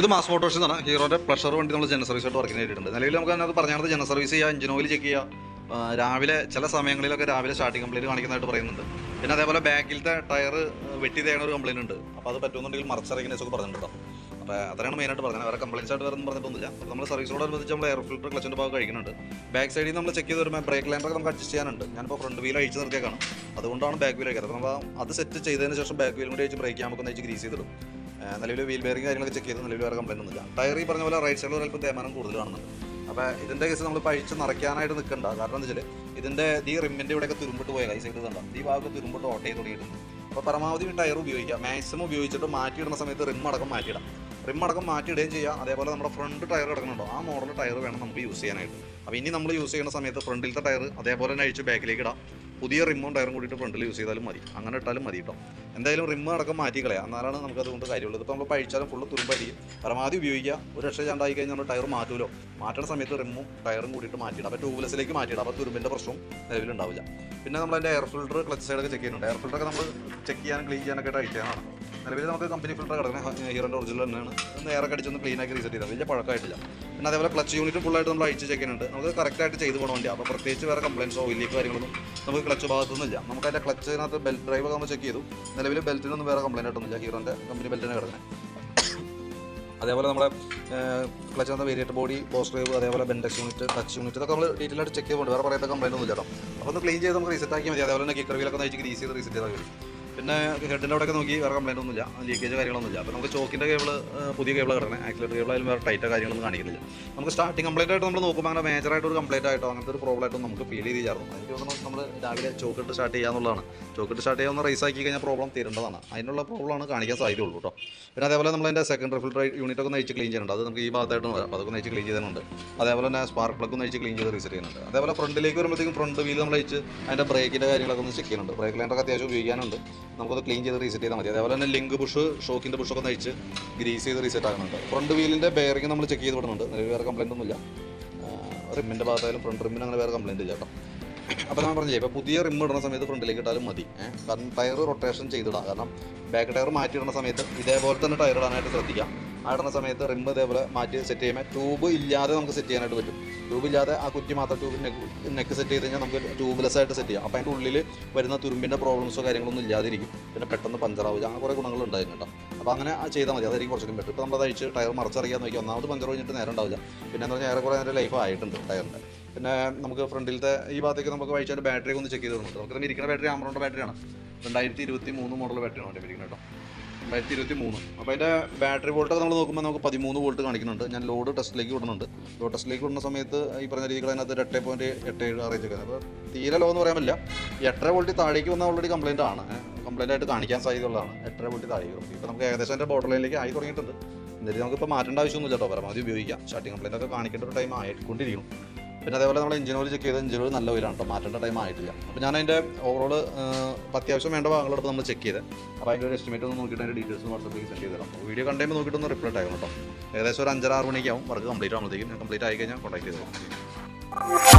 ഇത് mass Motors എന്നാണ് ഹീറോയുടെ pleasure വണ്ടി നമ്മൾ ജന സർവീസ് ആയിട്ട് വർക്കിന് ചെയ്തിട്ടുണ്ട് നിലവിൽ നമുക്ക് അതിനകത്ത് പറഞ്ഞത് ജന സർവീസ് ചെയ്യുക എഞ്ചിൻ ഓയിൽ ചെക്ക് ചെയ്യുക രാവിലെ ചില സമയങ്ങളിലൊക്കെ രാവിലെ സ്റ്റാർട്ടിംഗ് കംപ്ലൈന്റ് കാണിക്കുന്നതായിട്ട് പറയുന്നുണ്ട്. പിന്നെ അതേപോലെ ബാക്കിലത്തെ ടയർ വെട്ടി തേണ ഒരു കംപ്ലൈന്റ് ഉണ്ട്. അപ്പോൾ അത് പറ്റുമെന്നുണ്ടെങ്കിൽ മറച്ചിറങ്ങിനെ ഒക്കെ പറഞ്ഞിട്ടുണ്ടോ അപ്പോൾ അത്രയാണ് മെയിനായിട്ട് പറഞ്ഞത്. വേറെ കംപ്ലൈൻസ് ആയിട്ട് വേറെ പറഞ്ഞിട്ടൊന്നുമില്ല. അപ്പോൾ നമ്മൾ സർവീസിനോടനുബന്ധിച്ച് നമ്മൾ എയർ ഫിൽറ്റർ ക്ലച്ചിന്റെ ഭാഗം കഴിക്കുന്നുണ്ട്. ബാക്ക് സൈഡിൽ നമ്മൾ ചെക്ക് ചെയ്ത് വരുമ്പോൾ ബ്രേക്ക് ലൈനറൊക്കെ നമുക്ക് അഡ്ജസ്റ്റ് ചെയ്യാനുണ്ട്. ഞാനിപ്പോൾ ഫ്രണ്ട് വീൽ അഴിച്ച് നിർത്തിയേക്കാണ്. അതുകൊണ്ടാണ് ബാക്ക് വീൽ അപ്പോൾ അത് സെറ്റ് ചെയ്തതിന് ശേഷം ബാക്ക് വീലും കൂടി അഴിച്ച് ബ്രേക്ക് നമുക്ക് അഴിച്ച് ഗ്രീസ് ചെയ്തിടും. നിലവിൽ വീൽ ബെയറിംഗ് കാര്യങ്ങളൊക്കെ ചെക്ക് ചെയ്ത്. നിലവിൽ വേറെ കംപ്ലൈന്റ് ഒന്നുമില്ല. പറഞ്ഞ പോലെ റൈറ്റ് സൈഡിൽ അല്പം തേമാനം കൂടുതൽ കാണുന്നുണ്ട്. അപ്പോൾ ഇതിന്റെ കേസ് നമ്മൾ പഴിച്ച് നിറയ്ക്കാനായിട്ട് നിൽക്കണ്ട. കാരണം എന്താ വെച്ചാൽ ഇതിന്റെ ഈ റിമ്മിന്റെ ഇവിടെയൊക്കെ തുരുമ്പിട്ട് പോയാൽ ഈ സൈഡിൽ കണ്ട? ഈ ഭാഗത്ത് തുരുമ്പിട്ട് ഓട്ട ചെയ്ത് തുടങ്ങിയിട്ടുണ്ട്. അപ്പോൾ പരമാവധി ടയർ ഉപയോഗിക്കുക. മാക്സിമം ഉപയോഗിച്ചിട്ട് മാറ്റിയിടുന്ന സമയത്ത് റിം അടക്കം മാറ്റിയിടാം. റിം അടക്കം മാറ്റിയിടുകയും ചെയ്യാം. അതേപോലെ നമ്മുടെ ഫ്രണ്ട് ടയർ കിടക്കുന്നുണ്ടോ? ആ മോഡൽ ടയർ വേണം നമുക്ക് യൂസ് ചെയ്യാനായിട്ട്. അപ്പോൾ ഇനി നമ്മൾ യൂസ് ചെയ്യുന്ന സമയത്ത് ഫ്രണ്ടിലത്തെ ടയർ അതേപോലെ തന്നെ അഴിച്ച് ബാക്കിലേക്ക് ഇടാം. പുതിയ റിമ്മും ടയറും കൂടിയിട്ട് ഫ്രണ്ടിൽ യൂസ് ചെയ്താലും മതി. അങ്ങനെ ഇട്ടാലും മതി കേട്ടോ എന്തായാലും റിമ്മ് അടക്കം മാറ്റി എന്നാലാണ് നമുക്ക് അതുകൊണ്ട് കാര്യമുള്ളത് ഇപ്പോൾ നമ്മൾ പഴിച്ചാലും ഫുള്ള് തുരുമ്പായിരിക്കും പരമാവധി ഉപയോഗിക്കുക. ഒരു രക്ഷ ചാണ്ടായി കഴിഞ്ഞാൽ നമ്മൾ ടയർ മാറ്റുമല്ലോ മാറ്റുന്ന സമയത്ത് റിമ്മും ടയറും കൂടിയിട്ട് മാറ്റിയിടാം. അപ്പോൾ ട്യൂബ്ലെസ്സിലേക്ക് മാറ്റിയിടാം. അപ്പോൾ തുരുമ്പിന്റെ പ്രശ്നം നിലവിലുണ്ടാവില്ല. പിന്നെ നമ്മൾ അതിന്റെ എയർ ഫിൽട്ടർ ക്ലച്ച് സൈഡൊക്കെ ചെക്ക് ചെയ്യുന്നുണ്ട്. എയർ ഫിൽറ്ററൊക്കെ നമ്മൾ ചെക്ക് ചെയ്യാനും ക്ലീൻ ചെയ്യാനൊക്കെ ആയിട്ട് അയക്കാനാണ് നിലവിൽ നമുക്ക് കമ്പനി ഫിൽറ്റർ കിടക്കുന്ന ഹീറോന്റെ ഒറിജിനൽ തന്നെയാണ്. ഒന്ന് കടിച്ച് അടിച്ചൊന്ന് ക്ലീൻ ആക്കി റീസെറ്റ് ചെയ്താൽ വലിയ പഴക്കമായിട്ടില്ല. പിന്നെ അതേപോലെ ക്ലച്ച് യൂണിറ്റ് ഫുള്ളായിട്ട് നമ്മൾ അഴിച്ച് ചെയ്യുന്നുണ്ട്. നമുക്ക് കറക്റ്റായിട്ട് ചെയ്ത് പോകണം വണ്ടി അപ്പോൾ പ്രത്യേകിച്ച് വേറെ കംപ്ലയിൻസോ ഓയിലേക്ക് കാര്യങ്ങളൊന്നും നമുക്ക് ക്ലച്ച് ഭാഗത്തൊന്നുമില്ല. നമുക്ക് അതിന്റെ ക്ലച്ചിനകത്ത് ബെൽറ്റ് ഡ്രൈവ് നമ്മൾ ചെക്ക് ചെയ്തു. നിലവിൽ ബെൽറ്റിനൊന്നും വേറെ കംപ്ലൈന്റ് ആയിട്ടൊന്നും ഇല്ല ഹീറോന്റെ കമ്പനി ബെൽറ്റിനെ കിടക്കുന്നത് അതേപോലെ നമ്മുടെ ക്ലച്ച് വന്ന വേരിയറ്റ് ബോഡി ബോസ് ഡ്രൈവ് അതേപോലെ ബെൻഡക്സ് യൂണിറ്റ് ടച്ച് യൂണിറ്റ് ഇതൊക്കെ നമ്മൾ ഡീറ്റെയിൽ ആയിട്ട് ചെക്ക് ചെയ്യുന്നുണ്ട് വേറെ പറയാത്ത കംപ്ലൈന്റ് ഒന്നും ചേട്ടാ അപ്പോൾ ഒന്ന് ക്ലീൻ ചെയ്ത് നമുക്ക് റീസെറ്റ് ആക്കിയാൽ മതി. അതേപോലെ തന്നെ കിക്കർ വീലൊക്കെ നയിച്ച് ഗ്രീസ് ചെയ്ത് റീസെറ്റ് ചെയ്താൽ മതി. പിന്നെ ഹെഡിന്റെ അവിടെയൊക്കെ നോക്കി വേറെ കംപ്ലൈന്റ് ഒന്നുമില്ല. ലീക്കേജ് കാര്യങ്ങളൊന്നുമില്ല. അപ്പോൾ നമുക്ക് ചോക്കിന്റെ കേബിൾ പുതിയ കേബിൾ കിടക്കണം ആക്സിലേറ്റർ കേബിൾ ആയാലും വേറെ ടൈറ്റോ കാര്യങ്ങളൊന്നും കാണിക്കുന്നില്ല. നമുക്ക് സ്റ്റാർട്ടിംഗ് കംപ്ലൈന്റ് ആയിട്ട് നമ്മൾ നോക്കുമ്പോൾ അങ്ങനെ മേജറായിട്ട് ഒരു കംപ്ലൈന്റ് ആയിട്ടോ അങ്ങനത്തെ ഒരു പ്രോബ്ലം ആയിട്ടോ നമുക്ക് ഫീൽ ചെയ്ത് ചേർന്നു. എനിക്ക് തോന്നുന്നു നമ്മൾ രാവിലെ ചോക്കിട്ട് സ്റ്റാർട്ട് ചെയ്യാന്നുള്ളതാണ് ചോക്കിട്ട് സ്റ്റാർട്ട് ചെയ്യാവുന്ന റേസ് ആക്കി കഴിഞ്ഞാൽ പ്രോബ്ലം തീരേണ്ടതാണ്. അതിനുള്ള പ്രോബ്ലമാണ് കാണിക്കാൻ സാധ്യതയുള്ളൂ കേട്ടോ പിന്നെ അതേപോലെ നമ്മൾ അതിന്റെ സെക്കൻഡറി ഫിൽറ്റർ യൂണിറ്റ് ഒക്കെ നയിച്ച് ക്ലീൻ ചെയ്യുന്നുണ്ട് അത് നമുക്ക് ഈ ഭാഗത്തായിട്ട് വരാം. അപ്പോൾ അതൊക്കെ നയിച്ച് ക്ലീൻ ചെയ്യുന്നുണ്ട് അതേപോലെ തന്നെ സ്പാർക്ക് പ്ലഗ് നയിച്ച് ക്ലീൻ ചെയ്ത് റീസെറ്റ് ചെയ്യുന്നുണ്ട്. അതേപോലെ ഫ്രണ്ടിലേക്ക് വരുമ്പോഴത്തേക്കും ഫ്രണ്ട് വീൽ നമ്മൾ അയച്ച് അതിന്റെ ബ്രേക്കിന്റെ കാര്യങ്ങളൊക്കെ ഒന്ന് ചെക്ക് ചെയ്യുന്നുണ്ട്. ബ്രേക്ക് ലൈനൊക്കെ അത്യാവശ്യം ഉപയോഗിക്കാനുണ്ട്. നമുക്കത് ക്ലീൻ ചെയ്ത് റീസെറ്റ് ചെയ്താൽ മതി. അതേപോലെ തന്നെ ലിങ്ക് ബുഷ് ഷോക്കിന്റെ ബുഷൊക്കെ നയിച്ച് ഗ്രീസ് ചെയ്ത് റീസെറ്റ് ആകുന്നുണ്ട് ഫ്രണ്ട് വീലിന്റെ ബെയറിംഗ് നമ്മൾ ചെക്ക് ചെയ്ത് വിടുന്നുണ്ട്. നിലവിൽ വേറെ കംപ്ലൈന്റ് ഒന്നുമില്ല. റിമ്മിന്റെ ഭാഗത്തായാലും ഫ്രണ്ട് റിമ്മിന് അങ്ങനെ വേറെ കംപ്ലൈന്റ് ഇല്ല കേട്ടോ. അപ്പോൾ ഞാൻ പറഞ്ഞില്ലേ ഇപ്പോൾ പുതിയ റിം ഇടുന്ന സമയത്ത് ഫ്രണ്ടിലേക്ക് ഇട്ടാലും മതി? കാരണം ടയർ റൊട്ടേഷൻ ചെയ്തിടാം. കാരണം ബാക്ക് ടയർ മാറ്റി ഇടുന്ന സമയത്ത് ഇതേപോലെ തന്നെ ടയർ ഇടാനായിട്ട് ശ്രദ്ധിക്കാം. ആ ഇടുന്ന സമയത്ത് റിം ഇതേപോലെ മാറ്റി സെറ്റ് ചെയ്യുമ്പോൾ ട്യൂബ് ഇല്ലാതെ നമുക്ക് സെറ്റ് ചെയ്യാനായിട്ട് പറ്റും. ട്യൂബ് ഇല്ലാതെ ആ കുറ്റി മാത്രം ട്യൂബ് നെക്ക് നെക്ക് സെറ്റ് ചെയ്ത് കഴിഞ്ഞാൽ നമുക്ക് ട്യൂബ്ലെസ് ആയിട്ട് സെറ്റ് ചെയ്യാം. അപ്പോൾ അതിന്റെ ഉള്ളിൽ വരുന്ന തുരുമ്പിന്റെ പ്രോബ്ലംസോ കാര്യങ്ങളൊന്നും ഇല്ലാതിരിക്കും. പിന്നെ പെട്ടെന്ന് പഞ്ചറാവില്ല അങ്ങനെ കുറേ ഗുണങ്ങളുണ്ടായിരുന്നു കേട്ടോ. അപ്പോൾ അങ്ങനെ ചെയ്താൽ മതി. അതായിരിക്കും കുറച്ചുകൂടി ബെറ്റർ ഇപ്പോൾ നമ്മൾ അഴിച്ച് ടയർ മറച്ചറിയാൻ നോക്കി. ഒന്നാമത് പഞ്ചർ കഴിഞ്ഞിട്ട് നേരം ഉണ്ടാവില്ല. പിന്നെ എന്താ പറഞ്ഞാൽ ഏറെക്കുറെ കുറേ ലൈഫ് ആയിട്ടുണ്ട് ടയറിന്റെ പിന്നെ നമുക്ക് ഫ്രണ്ടിലത്തെ ഈ ഭാഗത്തേക്ക് നമുക്ക് വഴിച്ചാൽ ബാറ്ററി ഒന്ന് ചെക്ക് ചെയ്ത് നോക്കാം. നമുക്ക് ഇരിക്കുന്ന ബാറ്ററി ആമറോണ്ട ബാറ്ററിയാണ് രണ്ടായിരത്തി ഇരുപത്തി മൂന്ന് മോഡൽ ബാറ്ററിയാണ് എന്റെ ഇരിക്കുന്നത് കേട്ടോ. രണ്ടായിരത്തി ഇരുപത്തി മൂന്ന് അപ്പോൾ അതിന്റെ ബാറ്ററി വോൾട്ടൊക്കെ നമ്മൾ നോക്കുമ്പോൾ നമുക്ക് പതിമൂന്ന് വോൾട്ട് കാണിക്കുന്നുണ്ട്. ഞാൻ ലോഡ് ടെസ്റ്റിലേക്ക് വിടുന്നുണ്ട്. ലോഡ് ടെസ്റ്റിലേക്ക് വിടുന്ന സമയത്ത് ഈ പറഞ്ഞ രീതിയിൽ അതിനകത്ത് എട്ട് പോയിന്റ് എട്ട് ഏഴ് അറേഞ്ച് ഒക്കെ. അപ്പോൾ തീരെ ലോ എന്ന് പറയാൻ പറ്റില്ല. എട്ടര വോൾട്ട് താഴേക്ക് വന്ന ഓൾറെഡി കംപ്ലൈന്റ് ആണ്. കംപ്ലൈന്റ് ആയിട്ട് കാണിക്കാൻ സാധ്യതയുള്ളതാണ്. എട്ടര വോൾട്ടി താഴേക്ക് ഇപ്പോൾ നമുക്ക് ഏകദേശം എന്റെ ബോർഡർ ലൈനിലേക്ക് ആയി തുടങ്ങിയിട്ടുണ്ട്. എന്നിട്ട് നമുക്ക് നമുക്കിപ്പോൾ മാറ്റേണ്ട ആവശ്യമൊന്നുമില്ല കേട്ടോ. പരമാവധി ഉപയോഗിക്കാം. സ്റ്റാർട്ടിംഗ് കംപ്ലൈന്റ് ഒക്കെ കാണിക്കേണ്ട ഒരു ടൈം ആയിക്കൊണ്ടിരിക്കണം പിന്നെ അതേപോലെ നമ്മൾ എഞ്ചിൻ ഓയിൽ ചെക്ക് ചെയ്ത് എഞ്ചിൻ ഓയിൽ നല്ല ഓയിലാണ് കേട്ടോ മാറ്റേണ്ട ടൈം ആയിട്ടില്ല. അപ്പോൾ ഞാൻ അതിന്റെ ഓവറോൾ അത്യാവശ്യം വേണ്ട ഭാഗങ്ങളെടുത്ത് നമ്മൾ ചെക്ക് ചെയ്ത്. അപ്പോൾ അതിന്റെ ഒരു എസ്റ്റിമേറ്റ് ഒന്ന് നോക്കിയിട്ട് അതിന്റെ ഡീറ്റെയിൽസ് വാട്സപ്പിലേക്ക് സെൻഡ് ചെയ്ത് തരാം. വീഡിയോ കണ്ടുമ്പോൾ നോക്കിയിട്ട് ഒന്ന് റിപ്ലൈ ആകും കേട്ടോ ഏകദേശം ഒരു അഞ്ചാറ് മണിക്കാവും വർക്ക് കംപ്ലീറ്റ് ആകുമ്പോഴത്തേക്കും ഞാൻ കംപ്ലീറ്റ് ആയി കഴിഞ്ഞാൽ കോൺടാക്ട് ചെയ്ത് തരാം